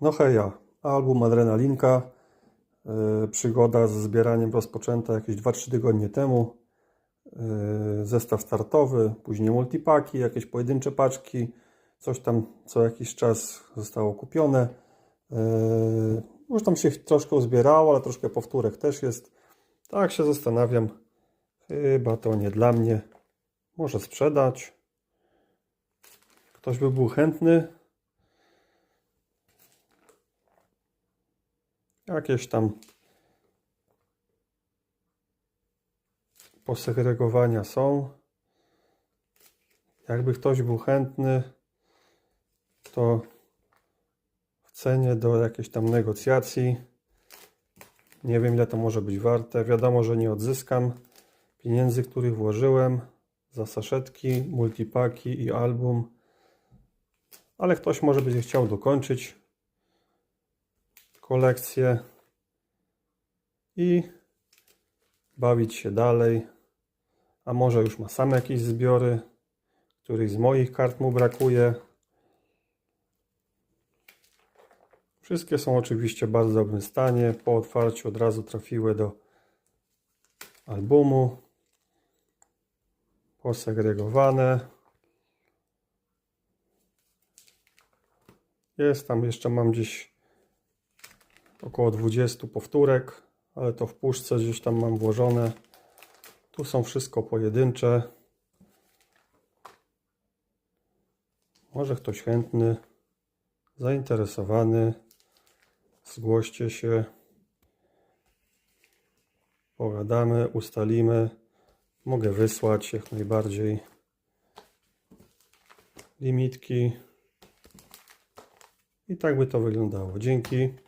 No heja, album Adrenalinka. Yy, przygoda z zbieraniem rozpoczęta jakieś 2-3 tygodnie temu. Yy, zestaw startowy, później multipaki, jakieś pojedyncze paczki, coś tam co jakiś czas zostało kupione. Yy, już tam się troszkę uzbierało, ale troszkę powtórek też jest. Tak się zastanawiam. Chyba to nie dla mnie. Może sprzedać. Ktoś by był chętny. Jakieś tam posegregowania są. Jakby ktoś był chętny, to w cenie do jakiejś tam negocjacji. Nie wiem, ile to może być warte. Wiadomo, że nie odzyskam pieniędzy, których włożyłem za saszetki, multipaki i album. Ale ktoś może będzie chciał dokończyć kolekcję i bawić się dalej. A może już ma sam jakieś zbiory, których z moich kart mu brakuje. Wszystkie są oczywiście w bardzo dobrym stanie. Po otwarciu od razu trafiły do albumu. Posegregowane. Jest tam jeszcze mam gdzieś około 20 powtórek, ale to w puszce gdzieś tam mam włożone. Tu są wszystko pojedyncze. Może ktoś chętny, zainteresowany, zgłoście się. Pogadamy, ustalimy. Mogę wysłać jak najbardziej limitki. I tak by to wyglądało. Dzięki.